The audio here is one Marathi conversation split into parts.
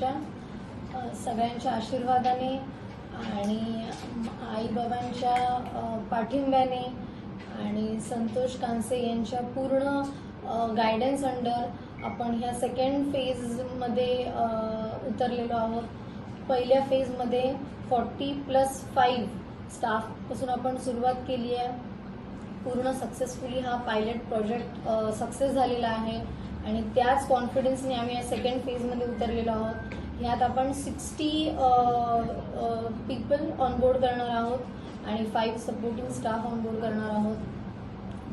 तुमच्या सगळ्यांच्या आशीर्वादाने आणि आईबाबांच्या बाबांच्या पाठिंब्याने आणि संतोष कांसे यांच्या पूर्ण गायडन्स अंडर आपण ह्या सेकंड फेजमध्ये उतरलेलो आहोत. पहिल्या फेजमध्ये फॉर्टी प्लस फाईव्ह स्टाफपासून आपण सुरुवात केली आहे. पूर्ण सक्सेसफुली हा पायलट प्रोजेक्ट सक्सेस झालेला आहे. आणि त्याच कॉन्फिडन्सने आम्ही या सेकंड फेजमध्ये उतरलेलो आहोत. ह्यात आपण सिक्स्टी पीपल ऑनबोर्ड करणार आहोत आणि फाईव्ह सपोर्टिंग स्टाफ ऑनबोर्ड करणार आहोत.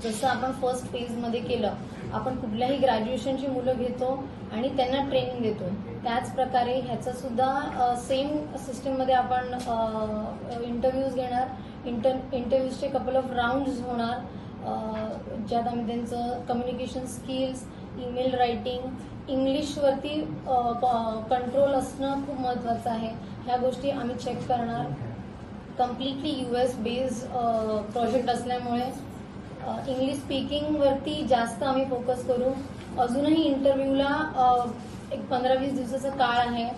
जसं आपण फर्स्ट फेजमध्ये केलं आपण कुठल्याही ग्रॅज्युएशनची मुलं घेतो आणि त्यांना ट्रेनिंग देतो. त्याच प्रकारे ह्याचं सुद्धा सेम सिस्टीममध्ये आपण इंटरव्ह्यूज घेणार. इंटर इंटरव्ह्यूजचे कपल ऑफ राऊंड्स होणार. ज्यात आम्ही म्हणजे त्यांचं कम्युनिकेशन स्किल्स ईमेल रायटिंग इंग्लिशवरती कंट्रोल असणं खूप महत्त्वाचं आहे. ह्या गोष्टी आम्ही चेक करणार. Completely U S based project असल्यामुळे इंग्लिश स्पीकिंगवरती जास्त आम्ही फोकस करू. अजूनही इंटरव्ह्यूला एक पंधरा वीस दिवसाचा काळ आहे.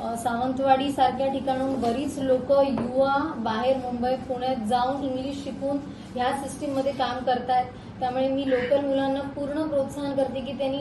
सावंतवाडी सारख्या ठिकाणून बरीच लोक युवा बाहेर मुंबई पुण्यात जाऊन इंग्लिश शिकून ह्या सिस्टीममध्ये काम करतायत. त्यामुळे मी लोकल मुलांना पूर्ण प्रोत्साहन करते की त्यांनी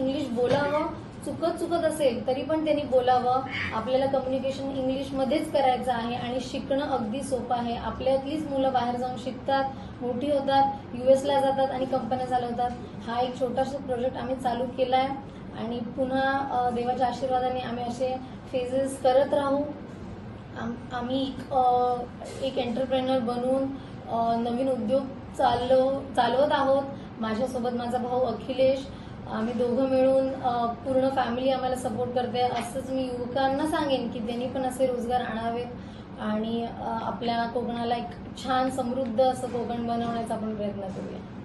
इंग्लिश बोलावं. चुकत चुकत असेल तरी पण त्यांनी बोलावं. आपल्याला कम्युनिकेशन इंग्लिशमध्येच करायचं आहे आणि शिकणं अगदी सोपं आहे. आपल्यातलीच मुलं बाहेर जाऊन शिकतात मोठी होतात युएसला जातात आणि कंपन्या चालवतात. हा एक छोटासा प्रोजेक्ट आम्ही चालू केला आहे आणि पुन्हा देवाच्या आशीर्वादाने आम्ही असे फेजेस करत राहू. आम- आम्ही एक, एक एंटरप्रेनर बनून नवीन उद्योग चाललो चालवत आहोत. माझ्यासोबत माझा भाऊ अखिलेश. आम्ही दोघं मिळून पूर्ण फॅमिली आम्हाला सपोर्ट करते. असंच मी युवकांना सांगेन की त्यांनी पण असे रोजगार आणावेत. आणि आपल्या कोकणाला एक छान समृद्ध असं कोकण बनवण्याचा आपण प्रयत्न करूया.